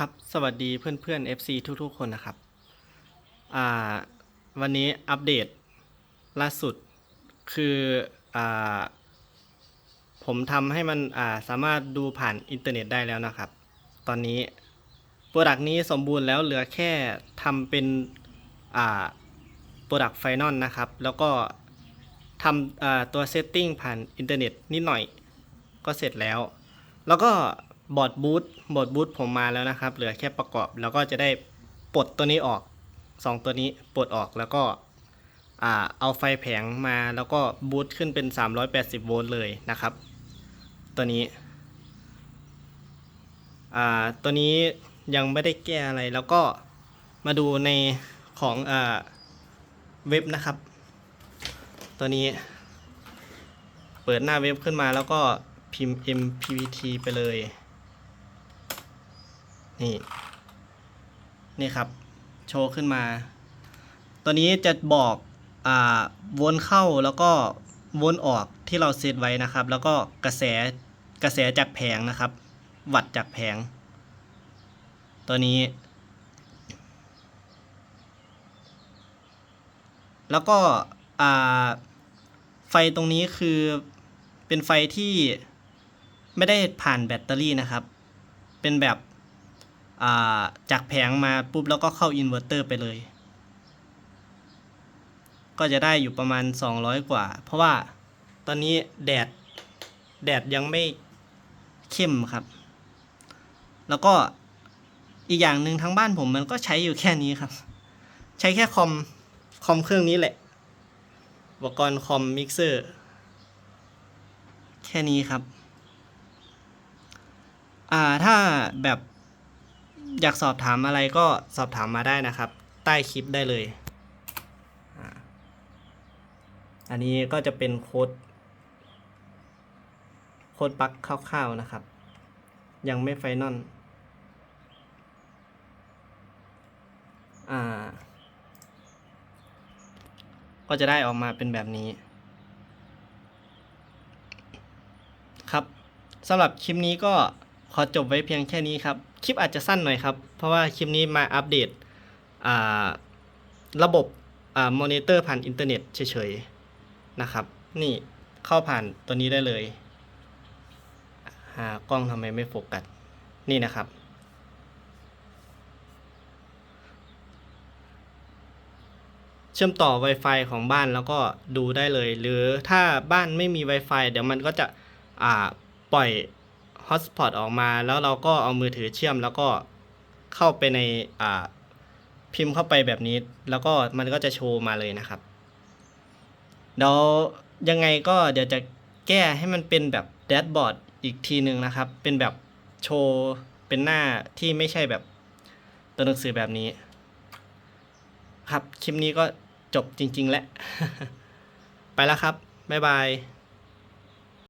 ครับ สวัสดีเพื่อนๆ FC ทุกๆ คนนะครับ อ่า วันนี้อัปเดตล่าสุดคืออ่าผมทำให้มันอ่าสามารถดูผ่านอินเทอร์เน็ตได้แล้วนะครับ ตอนนี้โปรดักต์นี้สมบูรณ์แล้วเหลือแค่ทำเป็นอ่าโปรดักต์ไฟนอลนะครับ แล้วก็ทำตัวเซตติ้งผ่านอินเทอร์เน็ตนิดหน่อยก็เสร็จแล้ว แล้วก็ บอร์ดบูทบอร์ดบูทผมมาแล้วนะครับ เหลือแค่ประกอบ แล้วก็จะได้ปลดตัวนี้ออกสองตัวนี้ปลดออกแล้วก็เอาไฟแผงมาแล้วก็บูทขึ้นเป็น 380 โวลต์เลยนะครับ ตัวนี้ตัวนี้ยังไม่ได้แก้อะไรแล้วก็มาดูในของอเว็บนะครับ ตัวนี้ เปิดหน้าเว็บขึ้นมาแล้วก็พิมพ์ MPVT ไปเลย นี่ นี่ครับ โชว์ขึ้นมา ตัวนี้จะบอกอ่าวนเข้าแล้วก็วนออกที่เราเซตไว้นะครับ แล้วก็กระแสกระแสจากแผงนะครับ วัดจากแผง ตัวนี้ แล้วก็อ่าไฟตรงนี้คือเป็นไฟที่ไม่ได้ผ่านแบตเตอรี่นะครับ เป็นแบบ จากแผงมาปุ๊บแล้วก็เข้าอินเวอร์เตอร์ไปเลย ก็จะได้อยู่ประมาณ 200 กว่า เพราะว่าตอนนี้แดดแดดยังไม่เข้มครับ แล้วก็อีกอย่างหนึ่งทั้งบ้านผมมันก็ใช้อยู่แค่นี้ครับ ใช้แค่คอมคอมเครื่องนี้แหละ อุปกรณ์คอมมิกเซอร์ แค่นี้ครับ อ่าถ้าแบบ อยากสอบถามอะไรก็สอบถามมาได้นะครับ ใต้คลิปได้เลย อันนี้ก็จะเป็นโค้ด โค้ดปักคร่าวๆนะครับ ยังไม่ไฟนอลก็จะได้ออกมาเป็นแบบนี้ ครับสำหรับคลิปนี้ก็ ขอจบไว้เพียงแค่นี้ครับ คลิปอาจจะสั้นหน่อยครับ เพราะว่าคลิปนี้มาอัปเดตระบบอมอนิเตอร์ผ่านอินเทอร์เน็ตเฉยๆนะครับ นี่เข้าผ่านตัวนี้ได้เลยหากล้องทำไมไม่โฟกัส นี่นะครับ เชื่อมต่อ Wi-Fi ของบ้านแล้วก็ดูได้เลย หรือถ้าบ้านไม่มี Wi-Fi เดี๋ยวมันก็จะปล่อย Hotspot ออกมา แล้วเราก็เอามือถือเชื่อม แล้วก็เข้าไปในอ่าพิมพ์เข้าไปแบบนี้ แล้วก็มันก็จะโชว์มาเลยนะครับเดี๋ยวยังไงก็เดี๋ยวจะแก้ให้มันเป็นแบบแดชบอร์ดอีกทีหนึ่งนะครับ เป็นแบบโชว์เป็นหน้าที่ไม่ใช่แบบตัวหนังสือแบบนี้ ครับ คลิปนี้ก็จบจริง ๆ แล้ว ไปแล้วครับ บ๊ายบาย